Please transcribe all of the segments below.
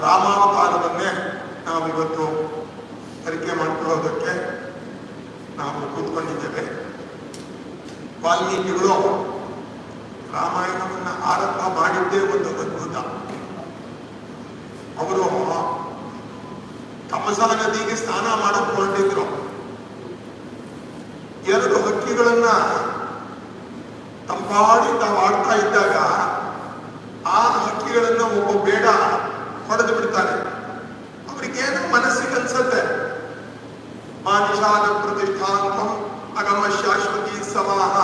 ರಾಮಾವತಾರವನ್ನೇ ನಾವು ಇವತ್ತು ಅರಿಕೆ ಮಾಡಿಕೊಳ್ಳೋದಕ್ಕೆ ನಾವು ಕೂತ್ಕೊಂಡಿದ್ದೇವೆ. ವಾಲ್ಮೀಕಿಗಳು ರಾಮಾಯಣವನ್ನು ಆರಂಭ ಮಾಡಿದ್ದೇ ಒಂದು ಅದ್ಭುತ. ಅವರು ತಮಸಾ ನದಿಗೆ ಸ್ನಾನ ಮಾಡಿಕೊಂಡಿದ್ರು. ಎರಡು ಹಕ್ಕಿಗಳನ್ನ ತಂಪಾಡಿ ತಾವು ಆಡ್ತಾ ಇದ್ದಾಗ ಆ ಹಕ್ಕಿಗಳನ್ನ ಒಬ್ಬ ಬೇಡ ಹೊಡೆದು ಬಿಡ್ತಾನೆ ಅವರಿಗೇನು ಮನಸ್ಸಿಗೆ ಅನ್ಸತ್ತೆ? ಮಾನುಷಾನ ಪ್ರತಿಷ್ಠಾಂತಂ ಅಗಮ ಶಾಶ್ವತಿ ಸಮಾಹ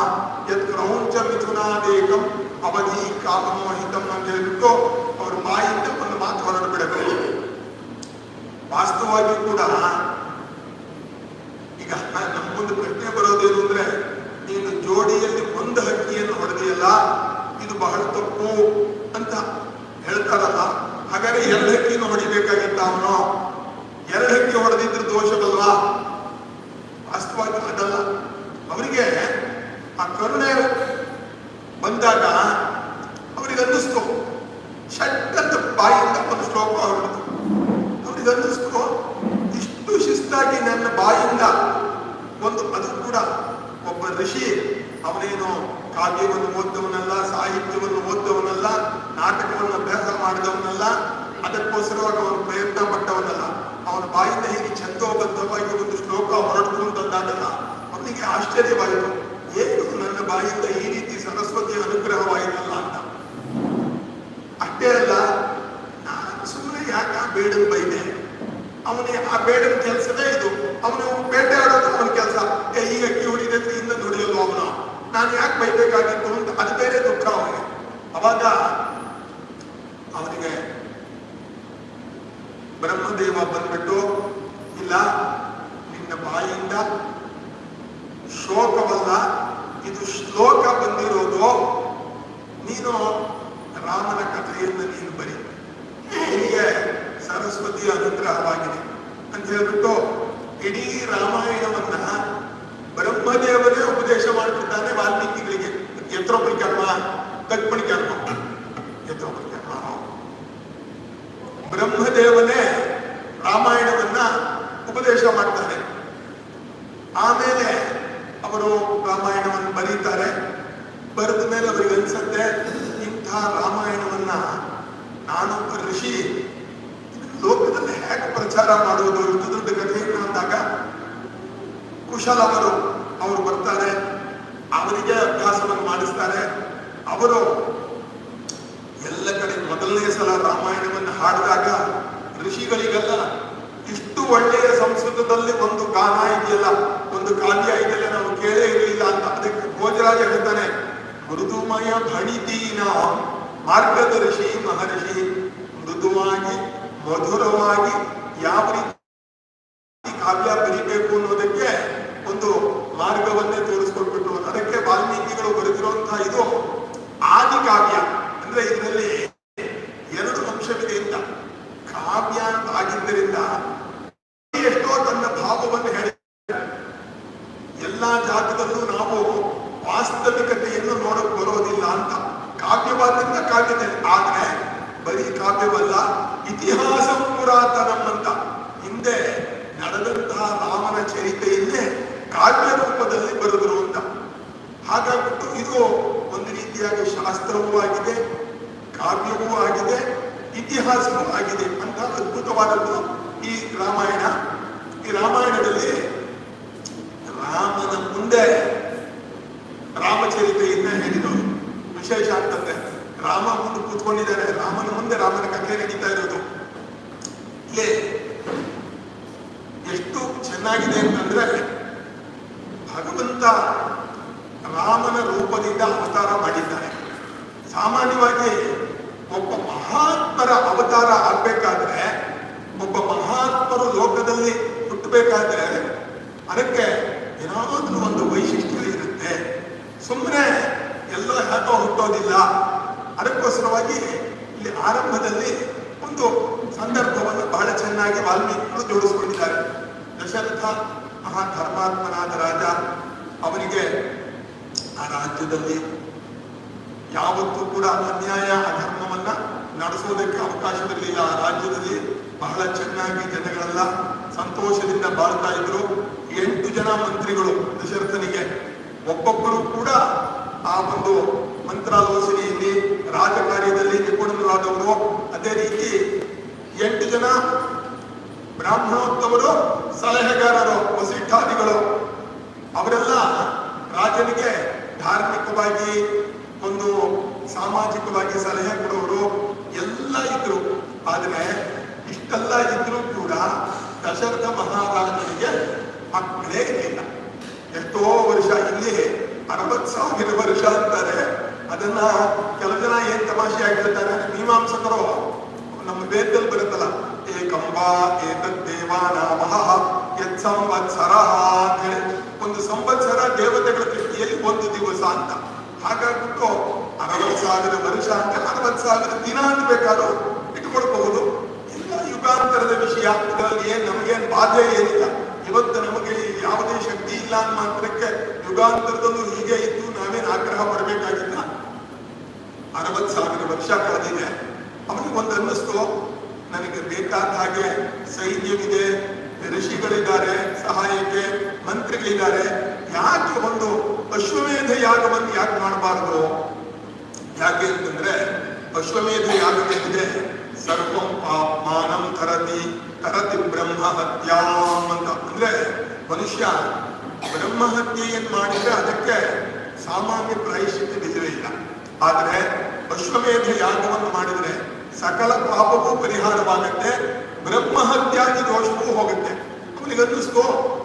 ಯತ್ ಕ್ರೌಂಚ ಮಿಥುನಾದೇಕಂ ಅವಧಿ ಕಾಮಮೋಹಿತಂ ಅಂತ ಹೇಳ್ಬಿಟ್ಟು ಅವ್ರ ಬಾಯಿಂದ ಒಂದು ಮಾತು ಹೊರಡು ಬಿಡಬೇಕು. ವಾಸ್ತವವಾಗಿ ಕೂಡ ಈಗ ನಮ್ಮ ಮುಂದೆ ಪ್ರಶ್ನೆ ಬರೋದೇನು ಅಂದ್ರೆ, ನೀನು ಜೋಡಿಯಲ್ಲಿ ಒಂದು ಹಕ್ಕಿಯನ್ನು ಹೊಡೆದಿಯಲ್ಲ, ಇದು ಬಹಳ ತಪ್ಪು ಅಂತ ಹೇಳ್ತಾರಲ್ಲ ಹಾಗಾದ್ರೆ ಎರಡು ಹಕ್ಕಿಯನ್ನು ಹೊಡಿಬೇಕಾಗಿತ್ತ ಎರಡಕ್ಕೆ ಹೊಡೆದಿದ್ರೆ ದೋಷವಲ್ವಾ ವಾಸ್ತವವಾಗಿ ಅದಲ್ಲ. ಅವರಿಗೆ ಆ ಕರುಣೆ ಬಂದಾಗ ಅವರಿಗೆ ಅನ್ನಿಸ್ತು. ಅಂತ ಬಾಯಿಂದ ಒಂದು ಶ್ಲೋಕ ಹೊರಡಿತು ಅವ್ರಿಗೆ ಅನ್ನಿಸ್ತು, ಇಷ್ಟು ಶಿಸ್ತಾಗಿ ನನ್ನ ಬಾಯಿಂದ ಒಂದು, ಅದು ಕೂಡ ಒಬ್ಬ ಋಷಿ. ಅವನೇನು ಕಾವ್ಯವನ್ನು ಓದ್ದವನಲ್ಲ ಸಾಹಿತ್ಯವನ್ನು ಓದ್ದವನಲ್ಲ ನಾಟಕವನ್ನು ಅಭ್ಯಾಸ ಮಾಡಿದವನಲ್ಲ ಅದಕ್ಕೋಸ್ಕರವಾಗಿ ಅವನು ಪ್ರಯತ್ನ ಪಟ್ಟವನಲ್ಲ. ಅವನ ಬಾಯಿಂದ ಹೀಗೆ ಛಂದೋಬದ್ಧವಾಗಿ ಒಂದು ಶ್ಲೋಕ ಹೊರಟು ಅಂತಂದಾಗಲ್ಲ ಅವನಿಗೆ ಆಶ್ಚರ್ಯವಾಯಿತು. ಏನು ನನ್ನ ಬಾಯಿಂದ ಈ ರೀತಿ ಸರಸ್ವತಿಯ ಅನುಗ್ರಹವಾಯಿತಲ್ಲ ಅಂತ. ಅಷ್ಟೇ ಅಲ್ಲ, ನಾನು ಸುಮ್ಮನೆ ಯಾಕೆ ಆ ಬೇಡನ್ ಬೈದೆ? ಅವನಿಗೆ ಆ ಬೇಡನ್ ಕೆಲಸನೇ ಇದು. ಅವನು ಬೇಟೆ ಆಡೋದು ಅವನ ಕೆಲಸ. ಏ, ಈಗ ಅಕ್ಕಿ ಹೊಡಿದ್ರೆ ಹಿಂದೆ ಹೊಡೆಯೋದು ಅವನು. ನಾನು ಯಾಕೆ ಬೈಬೇಕಾಗಿತ್ತು ಅಂತ ಅದು ಬೇರೆ ದುಃಖ ಅವನಿಗೆ. ಅವಾಗ ಅವನಿಗೆ ಬ್ರಹ್ಮದೇವ ಬಂದ್ಬಿಟ್ಟು, ಇಲ್ಲ, ನಿನ್ನ ಬಾಯಿಂದ ಶೋಕವಲ್ಲ, ಇದು ಶ್ಲೋಕ ಬಂದಿರೋದು, ನೀನು ರಾಮನ ಕಥೆಯನ್ನು ನೀನು ಬರಿ. ನಿನಗೆ ಸರಸ್ವತಿಯ ಅನುಗ್ರಹವಾಗಿದೆ ಅಂತ ಹೇಳ್ಬಿಟ್ಟು ಇಡೀ ರಾಮಾಯಣವನ್ನ ಬ್ರಹ್ಮದೇವನೇ ಉಪದೇಶ ಮಾಡ್ತಿದ್ದಾನೆ ವಾಲ್ಮೀಕಿಗಳಿಗೆ. ಯತ್ರೋಪರಿ ಕರ್ಮ ಕಲ್ಪಣಿ ಕರ್ಮ. ಯತ್ರೋಪರಿ ಕರ್ಮ. ಬ್ರಹ್ಮದೇವನೇ ರಾಮಾಯಣವನ್ನ ಉಪದೇಶ ಮಾಡ್ತಾನೆ ಆಮೇಲೆ ಅವರು ರಾಮಾಯಣವನ್ನು ಬರೀತಾರೆ ಬರೆದ ಮೇಲೆ ಅವರಿಗೆ ಅನ್ಸತ್ತೆ ಇಂಥ ರಾಮಾಯಣವನ್ನ ನಾನೊಬ್ಬ ಋಷಿ. ಲೋಕದಲ್ಲಿ ಹೇಗೆ ಪ್ರಚಾರ ಮಾಡುವುದು? ಇಷ್ಟು ದೊಡ್ಡ ಕಥೆಯನ್ನು ಅಂದಾಗ ಕುಶಲ್ ಅವರು ಬರ್ತಾರೆ. ಅವರಿಗೆ ಅಭ್ಯಾಸವನ್ನು ಮಾಡಿಸ್ತಾರೆ. ಅವರು ಎಲ್ಲ ಕಡೆ ಮೊದಲನೇ ಸಲ ರಾಮಾಯಣವನ್ನು ಹಾಡಿದಾಗ ಋಷಿಗಳಿಗೆಲ್ಲ ಇಷ್ಟು ಒಳ್ಳೆಯ ಸಂಸ್ಕೃತದಲ್ಲಿ ಒಂದು ಗಾನ ಇದೆಯಲ್ಲ, ಒಂದು ಕಾವ್ಯ ಇದೆಯಲ್ಲ ನಾವು ಕೇಳೇ ಇರಲಿಲ್ಲ ಅಂತ. ಅದಕ್ಕೆ ಭೋಜರಾಜ ಮೃದುಮಯ ಭಣಿತೀನ ಮಾರ್ಗದರ್ಶಿ ಮಹರ್ಷಿ ಮೃದುವಾಗಿ ಮಧುರವಾಗಿ ಯಾವ ರೀತಿ ಕಾವ್ಯ ಬರೀಬೇಕು ಅನ್ನೋದಕ್ಕೆ ಒಂದು ಮಾರ್ಗವನ್ನೇ ತೋರಿಸ್ಕೊಟ್ಬಿಟ್ಟು ಅದಕ್ಕೆ ವಾಲ್ಮೀಕಿಗಳು ಬರೆದಿರುವಂತಹ ಇದು ಆದಿ ಕಾವ್ಯ ಅಂದ್ರೆ ಇದರಲ್ಲಿ ಎರಡು ಅಂಶವಿದೆ ಅಂತ ಕಾವ್ಯ ಅಂತ ಆಗಿದ್ದರಿಂದ ಎಷ್ಟೋ ತನ್ನ ಭಾವವನ್ನು ಹೇಳಿ ಎಲ್ಲಾ ಜಾಗದಲ್ಲೂ ನಾವು ವಾಸ್ತವಿಕತೆಯನ್ನು ನೋಡಕ್ ಬರೋದಿಲ್ಲ ಅಂತ ಕಾವ್ಯವಾದ್ರಿಂದ ಕಾವ್ಯತೆ ಆದ್ರೆ ಬರೀ ಕಾವ್ಯವಲ್ಲ ಇತಿಹಾಸ ಪುರಾತನಂ ಅಂತ ಹಿಂದೆ ನಡೆದಂತಹ ರಾಮನ ಚರಿತೆಯನ್ನೇ ಕಾವ್ಯ ರೂಪದಲ್ಲಿ ಬರೆದರು ಅಂತ ಹಾಗಾಗ್ಬಿಟ್ಟು ಇದು ಒಂದು ರೀತಿಯಾಗಿ ಶಾಸ್ತ್ರವೂ ಆಗಿದೆ, ಕಾವ್ಯವೂ ಆಗಿದೆ, ಇತಿಹಾಸವೂ ಆಗಿದೆ ಅಂತ ಅದ್ಭುತವಾದದ್ದು ಈ ರಾಮಾಯಣ. ಈ ರಾಮಾಯಣದಲ್ಲಿ ರಾಮನ ಮುಂದೆ ರಾಮಚರಿತೆಯನ್ನ ಹೇಳಿದವರು ವಿಶೇಷ ಆಗ್ತದೆ ರಾಮ ಮುಂದೆ ಕೂತ್ಕೊಂಡಿದ್ದಾರೆ, ರಾಮನ ಮುಂದೆ ರಾಮನ ಕಥೆ ನಡೀತಾ ಇರೋದು. ಇಲ್ಲಿ ಎಷ್ಟು ಚೆನ್ನಾಗಿದೆ ಅಂತಂದ್ರೆ ಭಗವಂತ ರಾಮನ ರೂಪದಿಂದ ಅವತಾರ ಮಾಡಿದ್ದಾರೆ ಸಾಮಾನ್ಯವಾಗಿ ಒಬ್ಬ ಮಹಾತ್ಮರ ಅವತಾರ ಆಗ್ಬೇಕಾದ್ರೆ, ಒಬ್ಬ ಮಹಾತ್ಮರು ಲೋಕದಲ್ಲಿ ಹುಟ್ಟಬೇಕಾದ್ರೆ ಅದಕ್ಕೆ ಏನಾದ್ರೂ ಒಂದು ವೈಶಿಷ್ಟ್ಯ ಇರುತ್ತೆ. ಸುಮ್ಮನೆ ಎಲ್ಲ ಹೇಗೋ ಹುಟ್ಟೋದಿಲ್ಲ. ಅದಕ್ಕೋಸ್ಕರವಾಗಿ ಇಲ್ಲಿ ಆರಂಭದಲ್ಲಿ ಒಂದು ಸಂದರ್ಭವನ್ನು ಬಹಳ ಚೆನ್ನಾಗಿ ವಾಲ್ಮೀಕಿಗಳು ಜೋಡಿಸಿಕೊಂಡಿದ್ದಾರೆ. ದಶರಥ ಮಹಾ ಧರ್ಮಾತ್ಮನಾದ ರಾಜ, ಅವನಿಗೆ ಆ ರಾಜ್ಯದಲ್ಲಿ ಯಾವತ್ತೂ ಕೂಡ ಅನ್ಯಾಯ, ಅಧರ್ಮವನ್ನ ನಡೆಸೋದಕ್ಕೆ ಅವಕಾಶವಿರಲಿಲ್ಲ. ರಾಜ್ಯದಲ್ಲಿ ಬಹಳ ಚೆನ್ನಾಗಿ ಜನಗಳೆಲ್ಲ ಸಂತೋಷದಿಂದ ಬಾಳ್ತಾ ಇದ್ರು. ಎಂಟು ಜನ ಮಂತ್ರಿಗಳು ದಶರಥನಿಗೆ. ಒಬ್ಬೊಬ್ಬರು ಕೂಡ ಆ ಒಂದು ಮಂತ್ರಾಲೋಚನೆಯಲ್ಲಿ, ರಾಜಕಾರ್ಯದಲ್ಲಿ ನಿಪುಣರಾದವರು. ಅದೇ ರೀತಿ ಎಂಟು ಜನ ಬ್ರಾಹ್ಮಣೋತ್ತಮರು ಸಲಹೆಗಾರರು, ವಸಿಷ್ಠಾದಿಗಳು. ಅವರೆಲ್ಲ ರಾಜನಿಗೆ ಧಾರ್ಮಿಕವಾಗಿ ಒಂದು ಸಾಮಾಜಿಕವಾಗಿ ಸಲಹೆ ಕೊಡೋರು ಎಲ್ಲ ಇದ್ರು. ಆದರೆ ಇಷ್ಟೆಲ್ಲ ಇದ್ರೂ ಕೂಡ ದಶರಥ ಮಹಾರಾಜನಿಗೆ ಮಕ್ಕಳೇ ಇಲ್ಲ. ಎಷ್ಟೋ ವರ್ಷ ಇಲ್ಲಿ ಅರವತ್ ಸಾವಿರ ವರ್ಷ ಅಂತಾರೆ. ಅದನ್ನ ಕೆಲವು ಜನ ಏನ್ ತಮಾಷೆಯಾಗಿ ಹೇಳ್ತಾರೆ ಮೀಮಾಂಸಕರು. ನಮ್ಮ ವೇದದಲ್ಲಿ ಬರುತ್ತಲ್ಲ ಏಕಂಬ ಏತದ್ ದೇವಾನಾಮಃ ಯತ್ ಸಂವತ್ಸರ ಒಂದು ಸಂವತ್ಸರ ದೇವತೆಗಳ ದೃಷ್ಟಿಯಲ್ಲಿ ಒಂದು ದಿವಸ ಅಂತ. ಹಾಗಾಗ್ಬಿಟ್ಟು ಅರವತ್ತು ಸಾವಿರ ವರ್ಷ ಅಂತ, ಅರವತ್ತು ಸಾವಿರ ದಿನ ಅಂತ ಬೇಕಾದ್ರೂ ಇಟ್ಕೊಳ್ಬಹುದು. ಎಲ್ಲ ಯುಗಾಂತರದ ವಿಷಯ, ಇದರಲ್ಲಿ ಏನ್ ನಮಗೇನು ಬಾಧೆ ಏನಿಲ್ಲ. ಇವತ್ತು ನಮಗೆ ಯಾವುದೇ ಶಕ್ತಿ ಇಲ್ಲ ಅನ್ನೋ ಮಾತ್ರಕ್ಕೆ ಯುಗಾಂತರದಲ್ಲೂ ಹೀಗೆ ಇದ್ದು ನಾವೇನು ಆಗ್ರಹ ಪಡಬೇಕಾಗಿಲ್ಲ. ಅರವತ್ ಸಾವಿರ ವರ್ಷ ಕಳೆದಿದೆ. ಅವನಿಗೆ ಒಂದು ಅನ್ನಿಸ್ತು ನನಗೆ ಬೇಕಾದ ಹಾಗೆ ಸೈನ್ಯವಿದೆ, ಋಷಿಗಳಿದ್ದಾರೆ, ಸಹಾಯಕ್ಕೆ ಮಂತ್ರಿಗಳಿದ್ದಾರೆ. ಯಾಕೆ ಒಂದು ಅಶ್ವಮೇಧ ಯಾಗವನ್ನು ಯಾಕೆ ಮಾಡಬಾರದು? ಯಾಕೆ ಅಂತಂದ್ರೆ ಅಶ್ವಮೇಧ ಯಾಗವೇನಿದೆ ಸರ್ವಂ ಅಪಮಾನಂ ತರತಿ ತರತಿ ಬ್ರಹ್ಮ ಹತ್ಯಾಂ ಅಂತ. ಅಂದ್ರೆ ಮನುಷ್ಯ ಬ್ರಹ್ಮ ಹತ್ಯೆಯನ್ನು ಮಾಡಿದ್ರೆ ಅದಕ್ಕೆ ಸಾಮಾನ್ಯ ಪ್ರಾಯಶ್ಚಿತ್ಯವಿಲ್ಲವೇ ಇಲ್ಲ. ಆದರೆ ಅಶ್ವಮೇಧ ಯಾಗವನ್ನು ಮಾಡಿದರೆ ಸಕಲ ಪಾಪವೂ ಪರಿಹಾರವಾಗುತ್ತೆ ಬ್ರಹ್ಮ ಹತ್ಯಾದಿ ದೋಷವೂ ಹೋಗುತ್ತೆ. ಅವನಿಗೆ ಅನ್ನಿಸ್ತು ಈ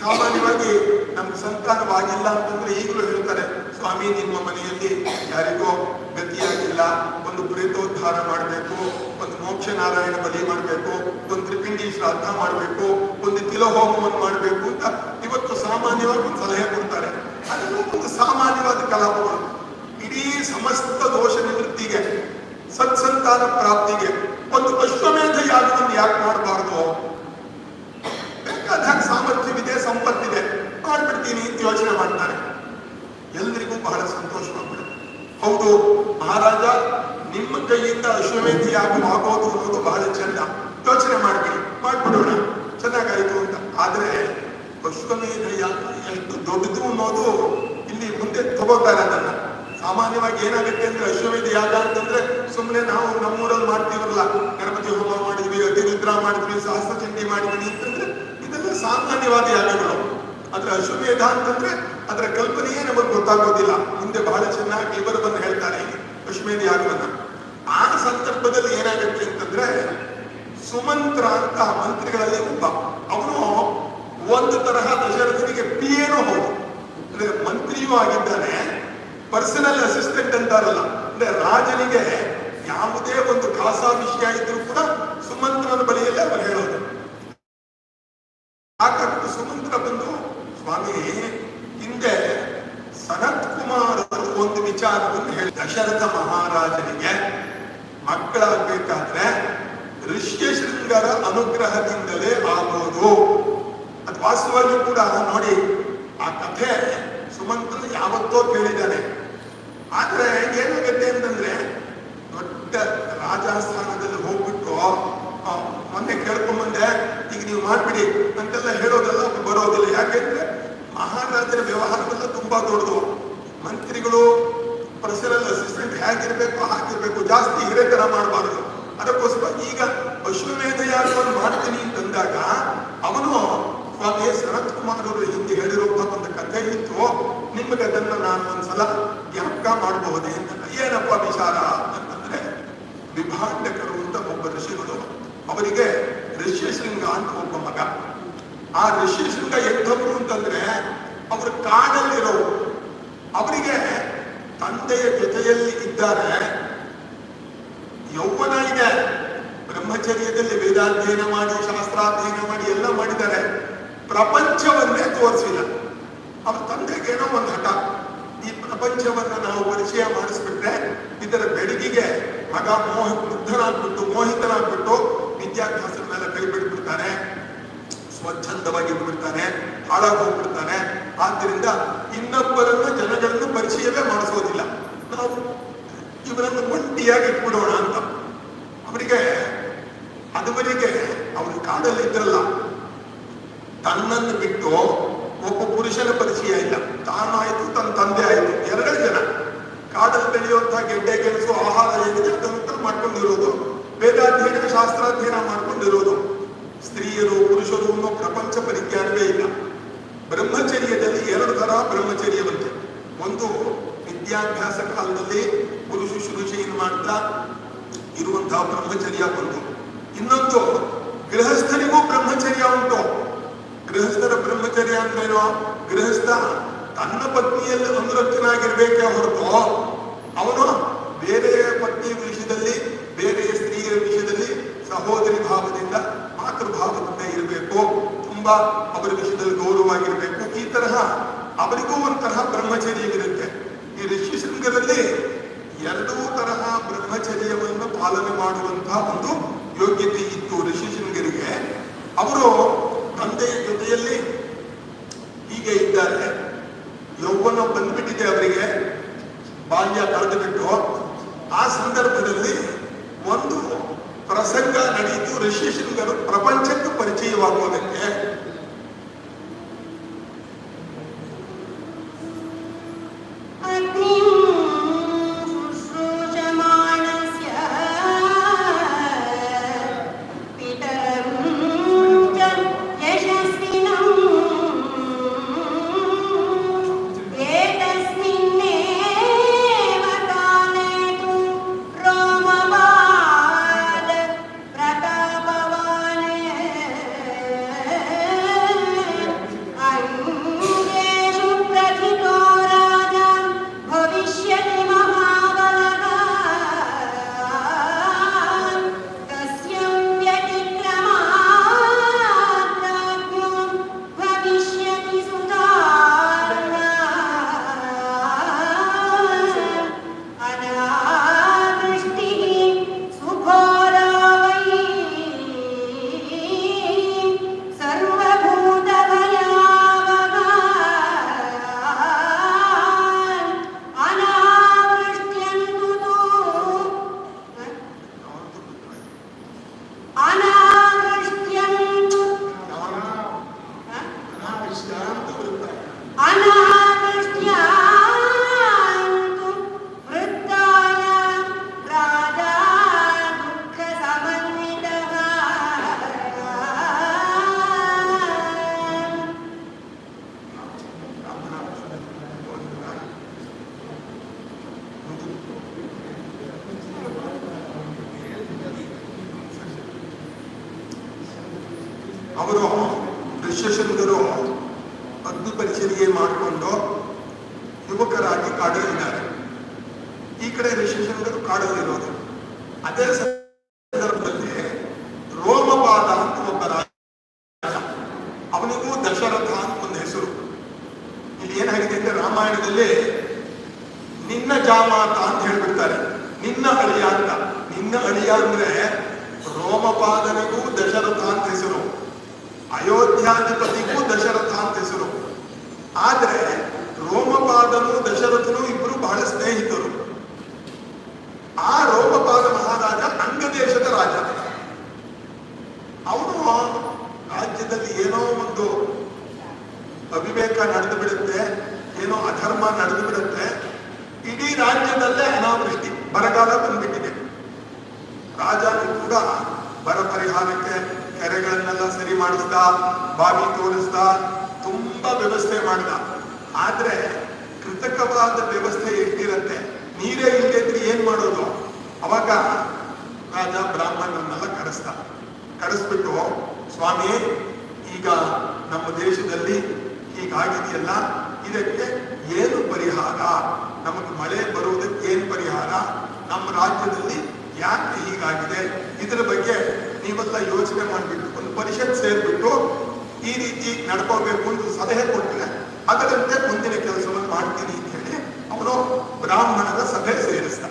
ಸಾಮಾನ್ಯವಾಗಿ ನಮ್ಗೆ ಸಂತಾನವಾಗಿಲ್ಲ ಅಂತಂದ್ರೆ ಈಗಲೂ ಹೇಳ್ತಾರೆ, ಸ್ವಾಮಿ ನಿಮ್ಮ ಮನೆಯಲ್ಲಿ ಯಾರಿಗೋ ಗತಿಯಾಗಿಲ್ಲ, ಒಂದು ಪ್ರೇತೋದ್ಧಾರ ಮಾಡಬೇಕು, ಒಂದು ಮೋಕ್ಷ ನಾರಾಯಣ ಬಲಿ ಮಾಡಬೇಕು, ಒಂದು ತ್ರಿಪಿಂಡಿ ಶ್ರಾದ್ದ ಮಾಡಬೇಕು, ಒಂದು ತಿಲಹೋಮವನ್ನು ಮಾಡಬೇಕು ಅಂತ ಇವತ್ತು ಸಾಮಾನ್ಯವಾಗಿ ಒಂದು ಸಲಹೆ ಕೊಡ್ತಾರೆ. ಅದನ್ನು ಒಂದು ಸಾಮಾನ್ಯವಾದ ಕಲಾಪಗಳು. ಇಡೀ ಸಮಸ್ತ ದೋಷ ನಿವೃತ್ತಿಗೆ, ಸತ್ಸಂತಾನ ಪ್ರಾಪ್ತಿಗೆ ಒಂದು ಅಶ್ವಮೇಧ ಯಾಗವನ್ನು ಯಾಕೆ ಮಾಡಬಾರ್ದು ಬೇಕಾದ ಹಾಗೆ ಸಾಮರ್ಥ್ಯವಿದೆ ಸಂಪತ್ತಿದೆ ಮಾಡ್ಬಿಡ್ತೀನಿ ಅಂತ ಯೋಚನೆ ಮಾಡ್ತಾರೆ. ಎಲ್ಲರಿಗೂ ಬಹಳ ಸಂತೋಷವಾಗ್ಬಿಡುತ್ತೆ ಹೌದು, ಮಹಾರಾಜ, ನಿಮ್ಮ ಕೈಯಿಂದ ಅಶ್ವಮೇಧ ಆಗೋದು ಅನ್ನೋದು ಬಹಳ ಚೆಂದ. ಯೋಚನೆ ಮಾಡ್ಬಿಡಿ, ಮಾಡ್ಬಿಡೋಣ. ಚೆನ್ನಾಗಾಯ್ತು ಅಂತ. ಆದ್ರೆ ಅಶ್ವಮೇಧ ಎಷ್ಟು ದೊಡ್ಡದು ಅನ್ನೋದು ಇಲ್ಲಿ ಮುಂದೆ ತಗೋತಾರೆ ಅದನ್ನ. ಸಾಮಾನ್ಯವಾಗಿ ಏನಾಗುತ್ತೆ ಅಂದ್ರೆ ಅಶ್ವಮೇಧ ಯಾಗ ಅಂತಂದ್ರೆ ಸುಮ್ಮನೆ ನಾವು ನಮ್ಮೂರಲ್ಲಿ ಮಾಡ್ತೀವಲ್ಲ. ಗಣಪತಿ ಹೋಮ ಮಾಡಿದ್ವಿ ಅತಿರುದ್ರ ಮಾಡಿದ್ವಿ ಸಹಸ್ರ ಚಂಡಿ ಮಾಡಿದ್ವಿ ಅಂತಂದ್ರೆ ಇದೆಲ್ಲ ಸಾಮಾನ್ಯವಾದ ಯಾಗಗಳು. ಆದ್ರೆ ಅಶ್ವಮೇಧ ಅಂತಂದ್ರೆ ಅದರ ಕಲ್ಪನೆಯೇ ನಮಗೆ ಗೊತ್ತಾಗೋದಿಲ್ಲ. ಮುಂದೆ ಬಹಳ ಚೆನ್ನಾಗಿ ವಿವರವನ್ನು ಹೇಳ್ತಾರೆ ಇಲ್ಲಿ, ಅಶ್ವಮೇಧ ಯಾಗವನ್ನ. ಆ ಸಂದರ್ಭದಲ್ಲಿ ಏನಾಗುತ್ತೆ ಅಂತಂದ್ರೆ ಸುಮಂತ್ರ ಅಂತ ಮಂತ್ರಿಗಳಲ್ಲಿ ಒಬ್ಬ. ಅವನು ಒಂದು ತರಹ ದಶರಥನಿಗೆ ಪಿ ಏನೋ ಹೌದು. ಅಂದ್ರೆ ಮಂತ್ರಿಯೂ ಆಗಿದ್ದಾನೆ, ಪರ್ಸನಲ್ ಅಸಿಸ್ಟೆಂಟ್ ಅಂತಾರಲ್ಲ. ಅಂದ್ರೆ ರಾಜನಿಗೆ ಯಾವುದೇ ಒಂದು ಖಾಸಾ ವಿಷಯ ಇದ್ರೂ ಕೂಡ ಸುಮಂತ್ರನ ಬಳಿಯಲ್ಲೇ ಅವರು ಹೇಳೋದು. ಸುಮಂತ್ರ ಬಂದು ಸ್ವಾಮಿ ಹಿಂದೆ ಸನತ್ ಕುಮಾರ್ ಒಂದು ವಿಚಾರವನ್ನು ಹೇಳಿ. ದಶರಥ ಮಹಾರಾಜನಿಗೆ ಮಕ್ಕಳಾಗಬೇಕಾದ್ರೆ ಋಷ್ಯ ಶೃಂಗರ ಅನುಗ್ರಹದಿಂದಲೇ ಆಗೋದು. ಅದು ವಾಸ್ತವಾಗಿ ಕೂಡ ನೋಡಿ, ಆ ಕಥೆ ಸುಮಂತ್ರ ಯಾವತ್ತೋ ಕೇಳಿದ್ದಾನೆ. ಆದ್ರೆ ಏನಾಗುತ್ತೆ ಅಂತಂದ್ರೆ, ದೊಡ್ಡ ರಾಜಸ್ಥಾನದಲ್ಲಿ ಹೋಗ್ಬಿಟ್ಟು ಮೊನ್ನೆ ಕೇಳ್ಕೊಂಬಂದೆ ಈಗ ನೀವು ಮಾಡ್ಬಿಡಿ ಅಂತೆಲ್ಲ ಹೇಳೋದೆಲ್ಲ ಬರೋದಿಲ್ಲ. ಯಾಕೆಂದ್ರೆ ಮಹಾರಾಜರ ವ್ಯವಹಾರವೆಲ್ಲ ತುಂಬಾ ದೊಡ್ಡದು ಮಂತ್ರಿಗಳು ಪರ್ಸನಲ್ ಅಸಿಸ್ಟೆಂಟ್ ಹೇಗಿರ್ಬೇಕು, ಹಾಗಿರ್ಬೇಕು, ಜಾಸ್ತಿ ಹಿರೇತನ ಮಾಡಬಾರದು. ಅದಕ್ಕೋಸ್ಕರ ಈಗ ಅಶ್ವಮೇಧ ಯಾಗವನ್ನು ಮಾಡ್ತೀನಿ ಅಂತಂದಾಗ ಅವನು ಸ್ವಾಮಿ ಶರತ್ ಕುಮಾರ್ ಅವರು ಹಿಂದೆ ಹೇಳಿರುವಂತಹ ಒಂದು ಕಥೆ ಇತ್ತು, ನಿಮಗೆ ಅದನ್ನ ನಾನು ಒಂದ್ಸಲ ಜ್ಞಾಪಕ ಮಾಡಬಹುದೇ ಅಂತ. ಏನಪ್ಪ ವಿಚಾರ ಅಂತಂದ್ರೆ, ವಿಭಾಂಡಕರು ಅಂತ ಒಬ್ಬ ಋಷಿಗಳು, ಅವರಿಗೆ ಋಷ್ಯಶೃಂಗ ಅಂತ ಒಬ್ಬ ಮಗ. ಆ ಋಷ್ಯಶೃಂಗ ಎಂಥವ್ರು ಅಂತಂದ್ರೆ ಅವರು ಕಾಡಲ್ಲಿರೋರು ಅವರಿಗೆ ತಂದೆಯ ಜೊತೆಯಲ್ಲಿ ಇದ್ದಾರೆ. ಯೌವನ ಇದೆ ಬ್ರಹ್ಮಚರ್ಯದಲ್ಲಿ ವೇದಾಧ್ಯಯನ ಮಾಡಿ, ಶಾಸ್ತ್ರಾಧ್ಯಯನ ಮಾಡಿ, ಎಲ್ಲ ಮಾಡಿದ್ದಾರೆ. ಪ್ರಪಂಚವನ್ನೇ ತೋರಿಸಿಲ್ಲ. ಅವ್ರ ತಂದೆಗೇನೋ ಒಂದು ಹಠ. ಈ ಪ್ರಪಂಚವನ್ನ ನಾವು ಪರಿಚಯ ಮಾಡಿಸ್ಬಿಟ್ರೆ ಇದರ ಬೆಳಗಿಗೆ ಮಗ ಮೋಹ ಮುಗ್ಧನಾಗ್ಬಿಟ್ಟು ಮೋಹಿತನಾಗ್ಬಿಟ್ಟು ವಿದ್ಯಾಭ್ಯಾಸದ ಮೇಲೆ ಕೈ ಬಿಡ್ಬಿಡ್ತಾನೆ ಸ್ವಚ್ಛಂದವಾಗಿ ಬಿಡ್ತಾನೆ, ಹಾಳಾಗಿ ಹೋಗ್ಬಿಡ್ತಾನೆ. ಆದ್ದರಿಂದ ಇನ್ನೊಬ್ಬರನ್ನು ಜನಗಳನ್ನು ಪರಿಚಯವೇ ಮಾಡಿಸೋದಿಲ್ಲ. ನಾವು ಇವರನ್ನು ಒಂಟಿಯಾಗಿ ಇಟ್ಬಿಡೋಣ ಅಂತ. ಅವರಿಗೆ, ಅದುವರೆಗೆ ಅವರು ಕಾಡಲ್ಲಿ ಇದ್ರಲ್ಲ, ತನ್ನನ್ನು ಬಿಟ್ಟು ಒಬ್ಬ ಪುರುಷನ ಪರಿಚಯ ಇಲ್ಲ. ತಾನಾಯ್ತು, ತನ್ನ ತಂದೆ ಆಯ್ತು. ಎರಡೇ ಜನ. ಕಾಡಲ್ಲಿ ಬೆಳೆಯುವಂತಹ ಗೆಡ್ಡೆ, ಗೆಣಸು, ಆಹಾರ ಏನಿದೆ, ಅದನ್ನು ಮಾಡ್ಕೊಂಡಿರೋದು. ವೇದಾಧ್ಯಯನ, ಶಾಸ್ತ್ರಾಧ್ಯಯನ ಮಾಡ್ಕೊಂಡಿರೋದು. ಸ್ತ್ರೀಯರು, ಪುರುಷರು ಅನ್ನೋ ಪ್ರಪಂಚ ಪರಿಜ್ಞಾನವೇ ಇಲ್ಲ. ಬ್ರಹ್ಮಚರ್ಯದಲ್ಲಿ ಎರಡು ತರ ಬ್ರಹ್ಮಚರ್ಯವಂತೆ ಒಂದು ವಿದ್ಯಾಭ್ಯಾಸ ಕಾಲದಲ್ಲಿ ಗುರು ಶುಶ್ರೂಷೆಯನ್ನು ಮಾಡ್ತಾ ಇರುವಂತಹ ಬ್ರಹ್ಮಚರ್ಯ ಬಂತು ಇನ್ನೊಂದು, ಗೃಹಸ್ಥನಿಗೂ ಬ್ರಹ್ಮಚರ್ಯ ಉಂಟು. ಗೃಹಸ್ಥರ ಬ್ರಹ್ಮಚರ್ಯ ಅಂದ್ರೇನು? ಗೃಹಸ್ಥ ತನ್ನ ಪತ್ನಿಯಲ್ಲಿ ಅನುರಕ್ತನಾಗಿರ್ಬೇಕೇ ಹೊರತು ಅವನು ಬೇರೆ ಪತ್ನಿಯ ವಿಷಯದಲ್ಲಿ ಬೇರೆ ಸ್ತ್ರೀಯರ ವಿಷಯದಲ್ಲಿ ಸಹೋದರಿ ಭಾವದಿಂದ ಮಾತೃಭಾವದಿಂದ ಇರಬೇಕು. ತುಂಬಾ ಅವರ ವಿಷಯದಲ್ಲಿ ಗೌರವವಾಗಿರ್ಬೇಕು. ಈ ತರಹ ಅವರಿಗೂ ಒಂಥರ ಬ್ರಹ್ಮಚರ್ಯವಿರುತ್ತೆ. ಋಷಿಶೃಂಗರಲ್ಲಿ ಎರಡೂ ತರಹ ಬ್ರಹ್ಮಚರ್ಯವನ್ನು ಪಾಲನೆ ಮಾಡುವಂತಹ ಒಂದು ಯೋಗ್ಯತೆ ಇತ್ತು ಋಷಿ ಅವರು ಜಾಮಾತ ಅಂತ ಹೇಳ್ಬಿಡ್ತಾರೆ. ನಿನ್ನ ಅಳಿಯ ಅಂತ. ನಿನ್ನ ಅಳಿಯ ಅಂದ್ರೆ ರೋಮಪಾದನಿಗೂ ದಶರಥ ಅಂತ ಹೆಸರು. ಅಯೋಧ್ಯಾಧಿಪತಿಗೂ ದಶರಥ ಅಂತ ಹೆಸರು. ಆದ್ರೆ ರೋಮಪಾದನು ದಶರಥನು ಇಬ್ಬರು ಬಹಳ ಸ್ನೇಹಿತರು. ಆ ರೋಮಪಾದ ಮಹಾರಾಜ ಅಂಗದೇಶದ ರಾಜ. ಅವನು ರಾಜ್ಯದಲ್ಲಿ ಏನೋ ಒಂದು ಅವಿವೇಕ ನಡೆದು ಬಿಡುತ್ತೆ, ಏನೋ ಅಧರ್ಮ ನಡೆದು ಬಿಡುತ್ತೆ ಇಡೀ ರಾಜ್ಯದಲ್ಲೇ ಅನಾವೃಷ್ಟಿ, ಬರಗಾಲ ಬಂದ್ಬಿಟ್ಟಿದೆ ರಾಜನು ಕೂಡ ಬರ ಪರಿಹಾರಕ್ಕೆ ಕೆರೆಗಳನ್ನೆಲ್ಲ ಸರಿ ಮಾಡಿಸ್ದ, ಬಾವಿ ತೋರಿಸ್ದ, ತುಂಬಾ ವ್ಯವಸ್ಥೆ ಮಾಡಿದ. ಆದ್ರೆ ಕೃತಕವಾದ ವ್ಯವಸ್ಥೆ ಎಷ್ಟಿರತ್ತೆ ನೀರೇ ಇಲ್ಲದಿದ್ರೆ ಏನ್ ಮಾಡೋದು? ಅವಾಗ ರಾಜ ಬ್ರಾಹ್ಮಣರನ್ನೆಲ್ಲ ಕರೆಸ್ತ ಕರೆಸ್ಬಿಟ್ಟು, ಸ್ವಾಮಿ, ಈಗ ನಮ್ಮ ದೇಶದಲ್ಲಿ ಹೀಗಾಗಿದೆಯಲ್ಲ, ಇದಕ್ಕೆ ಏನು ಪರಿಹಾರ? ನಮಗೆ ಮಳೆ ಬರುವುದಕ್ಕೆ ಏನು ಪರಿಹಾರ? ನಮ್ಮ ರಾಜ್ಯದಲ್ಲಿ ಯಾಕೆ ಹೀಗಾಗಿದೆ? ಇದರ ಬಗ್ಗೆ ನೀವೆಲ್ಲ ಯೋಚನೆ ಮಾಡಿಬಿಟ್ಟು ಒಂದು ಪರಿಷತ್ ಸೇರ್ಬಿಟ್ಟು ಈ ರೀತಿ ನಡ್ಕೋಬೇಕು ಅಂತ ಸಲಹೆ ಕೊಟ್ಟರೆ ಅದರಂತೆ ಮುಂದಿನ ಕೆಲಸವನ್ನು ಮಾಡ್ತೀನಿ ಅಂತ ಹೇಳಿ ಅವನು ಬ್ರಾಹ್ಮಣರ ಸಭೆ ಸೇರಿಸ್ದ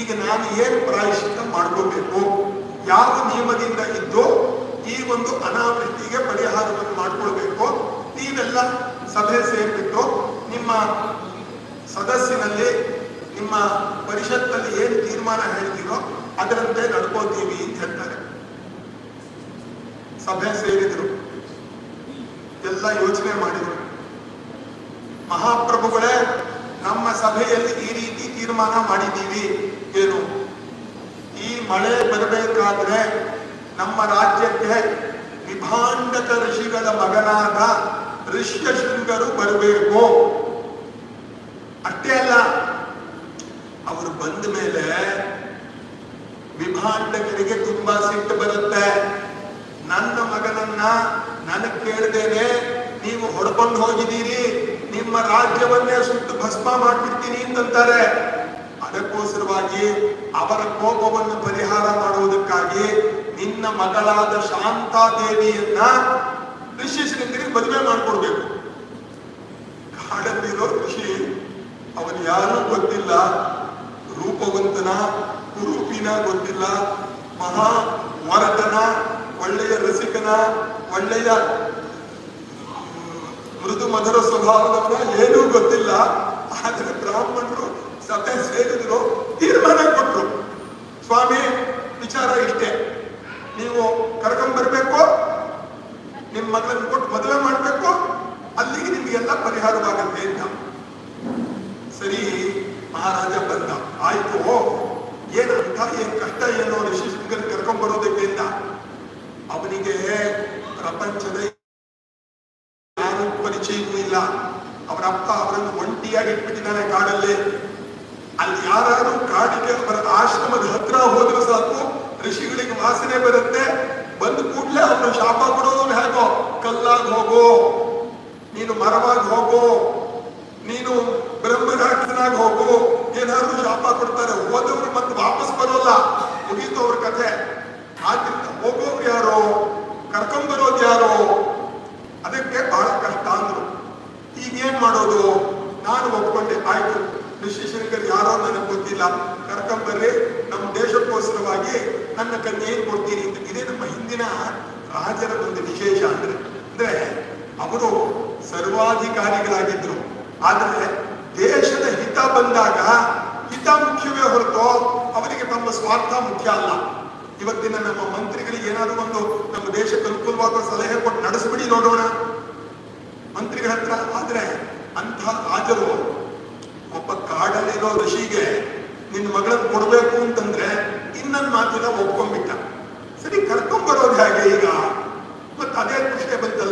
ಈಗ ನಾನು ಏನು ಪ್ರಾಯಶ್ಚಿತ ಮಾಡ್ಕೋಬೇಕು? ಯಾವ ನಿಯಮದಿಂದ ಇದ್ದು ಈ ಒಂದು ಅನಾವೃತ್ತಿಗೆ ಪರಿಹಾರವನ್ನು ಮಾಡ್ಕೊಳ್ಬೇಕು. ನೀವೆಲ್ಲ ಸಭೆ ಸೇರಿಬಿಟ್ಟು ನಿಮ್ಮ ಸದಸ್ಸಿನಲ್ಲಿ, ನಿಮ್ಮ ಪರಿಷತ್ನಲ್ಲಿ ಏನು ತೀರ್ಮಾನ ಹೇಳ್ತೀರೋ ಅದರಂತೆ ನಡ್ಕೋತೀವಿ ಅಂತ ಹೇಳ್ತಾರೆ. ಸಭೆ ಸೇರಿದ್ರು. ಎಲ್ಲ ಯೋಚನೆ ಮಾಡಿದ್ರು. ಮಹಾಪ್ರಭುಗಳೇ ನಮ್ಮ ಸಭೆಯಲ್ಲಿ ಈ ರೀತಿ ತೀರ್ಮಾನ ಮಾಡಿದ್ದೀವಿ. ಏನು ಈ ಮಳೆ ಬರಬೇಕಾದ್ರೆ ನಮ್ಮ ರಾಜ್ಯಕ್ಕೆ ವಿಭಾಂಡಕ ಋಷಿಗಳ ಮಗನಾದ ಋಷ್ಯಶೃಂಗರು ಬರಬೇಕು. ಅಷ್ಟೇ ಅಲ್ಲ, ಅವರು ಬಂದ ಮೇಲೆ ವಿಭಾಂಡಕರಿಗೆ ತುಂಬಾ ಸಿಟ್ಟು ಬರುತ್ತೆ. ನನ್ನ ಮಗನನ್ನ ನನಗ್ ಕೇಳ್ದೇನೆ, ನೀವು ಹೊಡ್ಕೊಂಡು ಹೋಗಿದ್ದೀರಿ. ನಿಮ್ಮ ರಾಜ್ಯವನ್ನೇ ಸುಟ್ಟು ಭಸ್ಮ ಮಾಡಿಬಿಡ್ತೀನಿ ಅಂತಂತಾರೆ. ಅದಕ್ಕೋಸ್ಕರವಾಗಿ ಅವರ ಕೋಪವನ್ನು ಪರಿಹಾರ ಮಾಡುವುದಕ್ಕಾಗಿ ನಿನ್ನ ಮಗಳಾದ ಶಾಂತಾದೇವಿಯನ್ನ ಋಷಿಶ್ರೀಂದ್ರಿಗೆ ಮದುವೆ ಮಾಡಿಕೊಡ್ಬೇಕು. ಕಾಡಲ್ಲಿರೋ ಋಷಿ ಅವನು ಯಾರು ಗೊತ್ತಿಲ್ಲ. ರೂಪವಂತನ, ಕುರೂಪಿನ ಗೊತ್ತಿಲ್ಲ. ಮಹಾ ವರಟನ ಒಳ್ಳೆಯ ರಸಿಕನ, ಒಳ್ಳೆಯ ಮೃದು ಮಧುರ ಸ್ವಭಾವದವರ ಏನೂ ಗೊತ್ತಿಲ್ಲ. ಆದ್ರೆ ಬ್ರಾಹ್ಮಣರು ಸಭೆ ಸೇರಿದ್ರು, ತೀರ್ಮಾನ ಕೊಟ್ಟರು ಸ್ವಾಮಿ, ವಿಚಾರ ಇಷ್ಟೇ. ನೀವು ಕರ್ಕೊಂಡ್ ಬರ್ಬೇಕು, ನಿಮ್ ಮಗಳನ್ನ ಕೊಟ್ಟು ಮದುವೆ ಮಾಡ್ಬೇಕು, ಅಲ್ಲಿಗೆ ನಿಮ್ಗೆಲ್ಲ ಪರಿಹಾರವಾಗತ್ತೆ ಅಂತ ಸರಿ ಮಹಾರಾಜ ಬಂದ ಆಯ್ತು ಏನಂತ ಏನ್ ಕಷ್ಟ ಏನೋ ಋಷಿ ಶೃಂಗರ್ ಕರ್ಕೊಂಡ್ ಬರೋದಕ್ಕೆ ಅಂತ ಅವನಿಗೆ ಪ್ರಪಂಚದ ಯಾರು ಪರಿಚಯವೂ ಇಲ್ಲ ಅವರ ಅಪ್ಪ ಅವರನ್ನು ಒಂಟಿಯಾಗಿ ಇಟ್ಬಿಟ್ಟಿದ್ದಾನೆ ಕಾಡಲ್ಲಿ ಅಲ್ಲಿ ಯಾರು ಕಾಡಿಗೆ ಅವರ ಆಶ್ರಮದ ಹತ್ರ ಹೋದ್ರೆ ಸಾಕು ಋಷಿಗಳಿಗೆ ವಾಸನೆ ಬರುತ್ತೆ ಬಂದ ಕೂಡ್ಲೆ ಅವನು ಶಾಪ ಕೊಡೋದು ಹೇಗೋ ಕಲ್ಲಾಗಿ ಹೋಗೋ ನೀನು ಮರವಾಗಿ ಹೋಗೋ ನೀನು ಬ್ರಹ್ಮರಾಕ್ಷನಾಗಿ ಹೋಗು ಏನಾದ್ರು ಶಾಪ ಕೊಡ್ತಾರೆ ಹೋದವ್ರು ಮತ್ತೆ ವಾಪಸ್ ಬರೋಲ್ಲ ಮುಗೀತು ಅವ್ರ ಕಥೆ ಆದ್ರಿಂದ ಹೋಗೋರು ಯಾರೋ ಕರ್ಕೊಂಬರೋದು ಯಾರೋ ಅದಕ್ಕೆ ಬಹಳ ಕಷ್ಟ ಅಂದ್ರು ಈಗ ಏನ್ ನಾನು ಒಪ್ಕೊಂಡೆ. ಆಯ್ತು. ಋಷಿಶಂಕರ್ ಯಾರೋ ನನಗೆ ಗೊತ್ತಿಲ್ಲ. ಕರ್ಕೊಂಬರ್ರಿ. ನಮ್ಮ ದೇಶಕ್ಕೋಸ್ಕರವಾಗಿ ನನ್ನ ಕನ್ಯೆ ಏನ್ ಕೊಡ್ತೀನಿ ಅಂತ. ಇದೇ ನಮ್ಮ ಹಿಂದಿನ ರಾಜರ ಒಂದು ವಿಶೇಷ ಅಂದ್ರೆ. ಅಂದ್ರೆ ಅವರು ಸರ್ವಾಧಿಕಾರಿಗಳಾಗಿದ್ರು. ಆದ್ರೆ ದೇಶದ ಹಿತ ಬಂದಾಗ ಹಿತ ಮುಖ್ಯವೇ ಹೊರತು ಅವರಿಗೆ ತಮ್ಮ ಸ್ವಾರ್ಥ ಮುಖ್ಯ ಅಲ್ಲ. ಇವತ್ತಿನ ನಮ್ಮ ಮಂತ್ರಿಗಳಿಗೆ ಏನಾದ್ರು ಒಂದು ನಮ್ಮ ದೇಶಕ್ಕೆ ಅನುಕೂಲವಾದ ಸಲಹೆ ಕೊಟ್ಟು ನಡೆಸ್ಬಿಡಿ ನೋಡೋಣ. ಮಂತ್ರಿಗಳ ಹತ್ರ ಆದ್ರೆ ಅಂಥ ರಾಜರು ಒಬ್ಬ ಕಾಡಲ್ಲಿರೋ ಋಷಿಗೆ ನಿನ್ನ ಮಗಳನ್ನ ಕೊಡ್ಬೇಕು ಅಂತಂದ್ರೆ ಇನ್ನೊಂದು ಮಾತಿನ ಒಪ್ಕೊಂಡ್ಬಿಟ್ಟ. ಸರಿ ಕರ್ಕೊಂಡ್ಬರೋದು ಹೇಗೆ ಈಗ? ಮತ್ತೆ ಅದೇ ಪ್ರಶ್ನೆ ಬಂತಲ್ಲ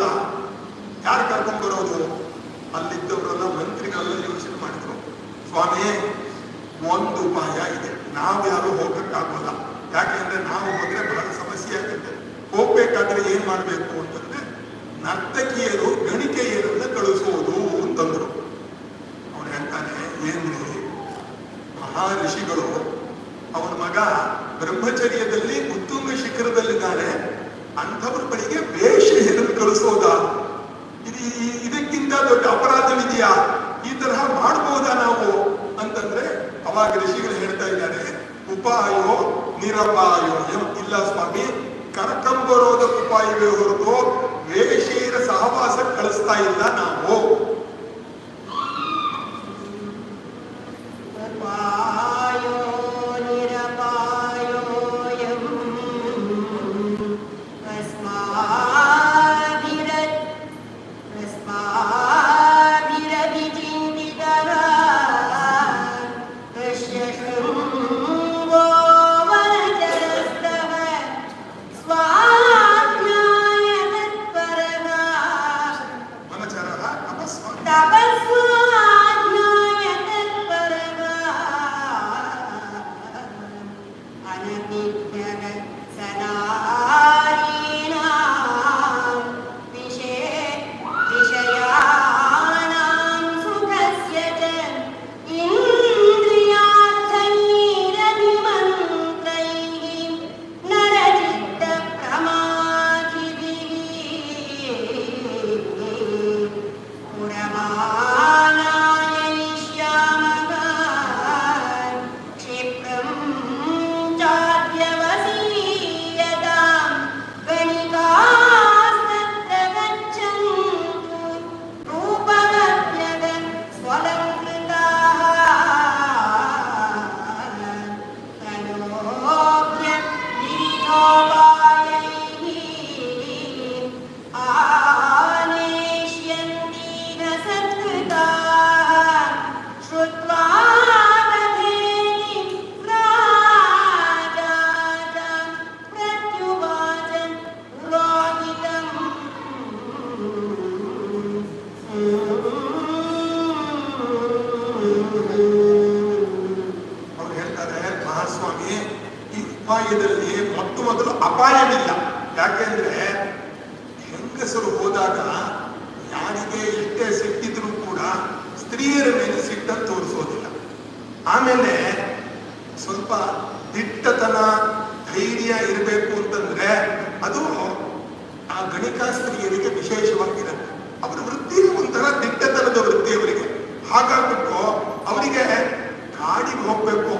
ಕಾಡಿಗೆ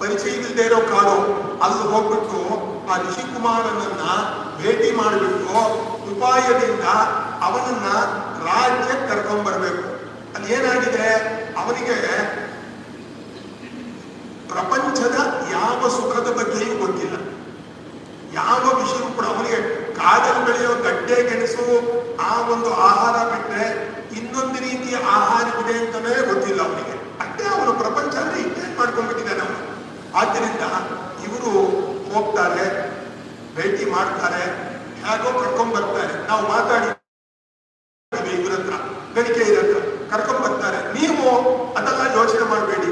ಪರಿಚಯ ಇಲ್ಲದೆ ಇರೋ ಕಾಡು, ಅಲ್ಲಿ ಹೋಗ್ಬಿಟ್ಟು ಆ ಋಷಿಕುಮಾರನನ್ನ ಭೇಟಿ ಮಾಡಬೇಕು. ಉಪಾಯದಿಂದ ಅವನನ್ನ ರಾಜ್ಯಕ್ಕೆ ಕರ್ಕೊಂಡ್ಬರ್ಬೇಕು ಅಲ್ಲಿ ಏನಾಗಿದೆ? ಅವನಿಗೆ ಪ್ರಪಂಚದ ಯಾವ ಸುಖದ ಬಗ್ಗೆಯೂ ಗೊತ್ತಿಲ್ಲ. ಯಾವ ವಿಷಯವೂ ಕೂಡ ಅವನಿಗೆ ಕಾಡಲ್ಲಿ ಬೆಳೆಯೋ ಗಡ್ಡೆ ಗೆಣಸು ಆ ಒಂದು ಆಹಾರ ಬಿಟ್ಟರೆ ಇನ್ನೊಂದು ರೀತಿಯ ಆಹಾರವಿದೆ ಅಂತಲೇ ಗೊತ್ತಿಲ್ಲ ಅವನಿಗೆ. ಅವರು ಪ್ರಪಂಚ ಅಂದ್ರೆ ಇಂಟ್ರೆಸ್ಟ್ ಮಾಡ್ಕೊಂಡ್ಬಿಟ್ಟಿದ್ದಾನೆ ನಾವು ಆದ್ದರಿಂದ ಇವರು ಹೋಗ್ತಾರೆ, ಭೇಟಿ ಮಾಡ್ತಾರೆ, ಹೇಗೋ ಕರ್ಕೊಂಡ್ ಬರ್ತಾರೆ. ನಾವು ಮಾತಾಡಿ, ಇವ್ರ ಹತ್ರ, ಬೆಳಿಗ್ಗೆ ಇರತ್ರ ಕರ್ಕೊಂಡ್ ಬರ್ತಾರೆ. ನೀವು ಅದೆಲ್ಲ ಯೋಚನೆ ಮಾಡಬೇಡಿ.